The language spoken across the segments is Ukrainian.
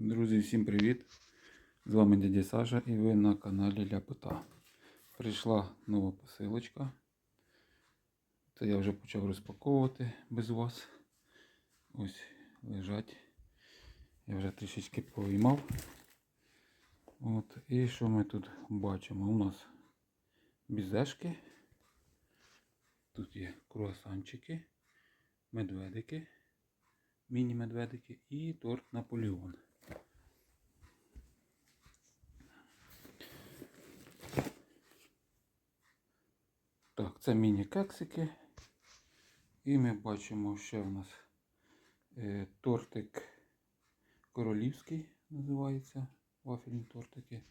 Друзі, всім привіт! З вами дядя Саша і ви на каналі Ляпота. Прийшла нова посилочка. Це я вже почав розпаковувати без вас. Ось лежать. Я вже трішечки повиймав. От. І що ми тут бачимо? У нас бізешки. Тут є круасанчики, медведики, міні-медведики і торт Наполеон. Так, це міні-кексики. І ми бачимо, ще в нас е, тортик королівський називається. Вафельні тортики.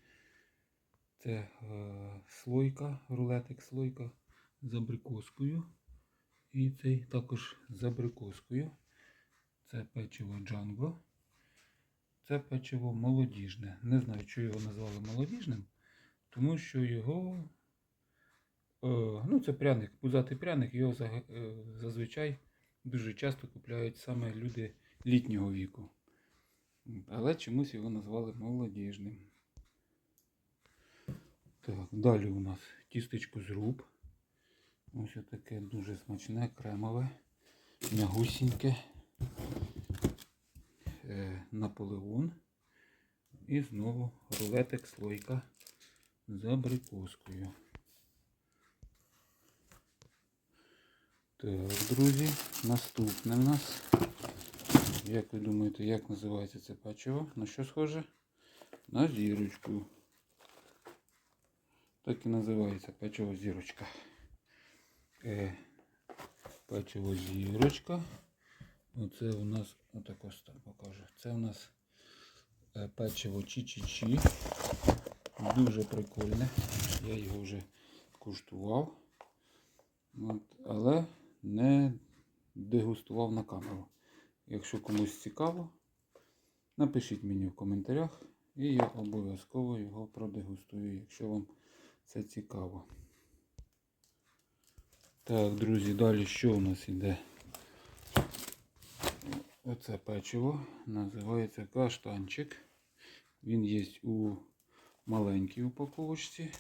Це е, слойка, рулетик слойка з абрикоскою. І цей також з абрикоскою. Це печиво Джанго. Це печиво молодіжне. Не знаю, чого його назвали молодіжним, тому що його. Е, ну, це пряник, пузатий пряник, його е, зазвичай дуже часто купляють саме люди літнього віку. Але чомусь його назвали молодіжним. Так, далі у нас тістечко руб. Ось таке дуже смачне, кремове, м'ягусіньке. Е, Наполеон. І знову рулетик слойка з абрикоскою. Так, друзі, наступне в нас. Як ви думаєте, як називається це печиво? На що схоже? На зірочку. Так і називається печиво зірочка. Е, печиво зірочка. Оце у нас, отак ось так покажу. Це у нас е, печиво чі-чі-чі. Дуже прикольне. Я його вже куштував. От, але не дегустував на камеру. Якщо комусь цікаво, напишіть мені в коментарях, і я обов'язково його продегустую, якщо вам це цікаво. Так, друзі, далі що у нас іде? Оце печиво називається каштанчик. Він є у маленькій упаковочці.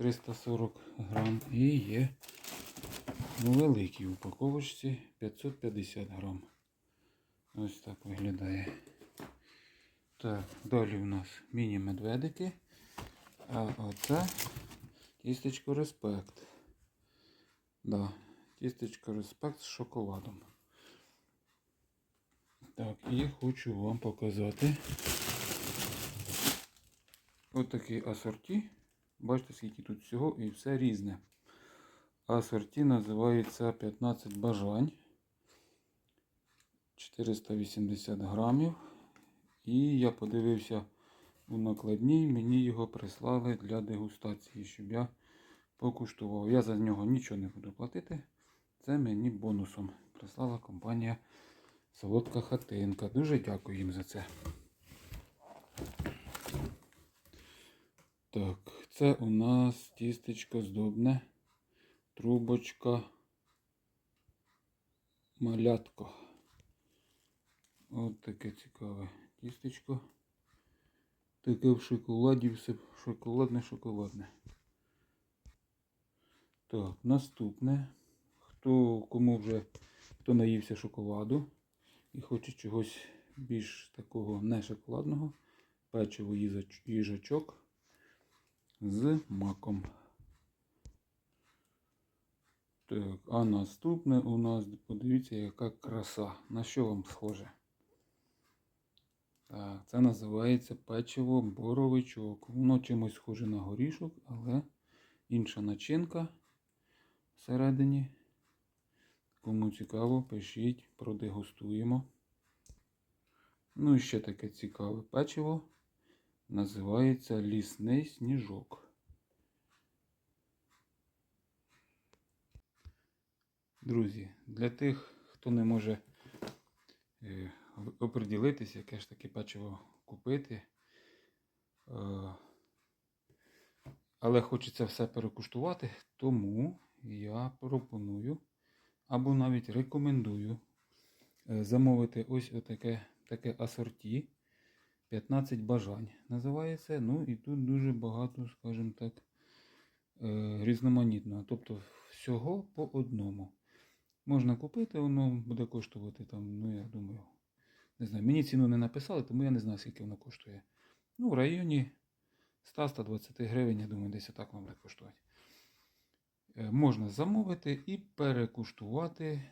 340 грам і є у великій упаковочці 550 грам. Ось так виглядає. Так, далі у нас міні-медведики. А оце тістечко Респект. Да, тістечко Респект з шоколадом. Так, і хочу вам показати отакий асорті. Бачите, скільки тут всього і все різне. Асорті називається 15 бажань. 480 грамів. І я подивився у накладній, мені його прислали для дегустації, щоб я покуштував. Я за нього нічого не буду платити. Це мені бонусом прислала компанія Солодка Хатинка. Дуже дякую їм за це. Так, це у нас тістечко здобне, трубочка, малятко. От таке цікаве тістечко. Таке в шоколаді, все шоколадне, шоколадне. Так, наступне. Хто кому вже хто наївся шоколаду і хоче чогось більш такого не шоколадного, печиво їжачок з маком. Так, а наступне у нас, подивіться, яка краса. На що вам схоже? Так, це називається печиво боровичок. Воно чимось схоже на горішок, але інша начинка всередині. Кому цікаво, пишіть, продегустуємо. Ну і ще таке цікаве печиво. Називається лісний сніжок. Друзі, для тих, хто не може е, оприділитися, яке ж таке печиво купити, е, але хочеться все перекуштувати, тому я пропоную або навіть рекомендую е, замовити ось отаке таке асорті. 15 бажань називається. Ну і тут дуже багато, скажімо так, е, різноманітного. Тобто всього по одному. Можна купити, воно буде коштувати там, ну я думаю, не знаю. Мені ціну не написали, тому я не знаю, скільки воно коштує. Ну, в районі 100-120 гривень, я думаю, десь так воно буде коштувати. Е, Можна замовити і перекуштувати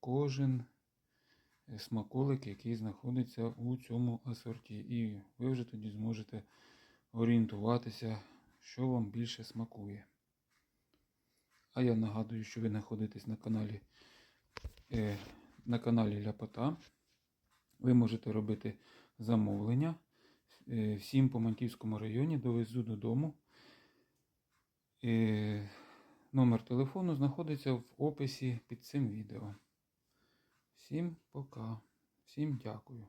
кожен смаколик, який знаходиться у цьому асорті. І ви вже тоді зможете орієнтуватися, що вам більше смакує. А я нагадую, що ви знаходитесь на каналі, е, на каналі Ляпота. Ви можете робити замовлення. Е, всім по Маньківському районі довезу додому. Е, номер телефону знаходиться в описі під цим відео. Всім пока. Всім дякую.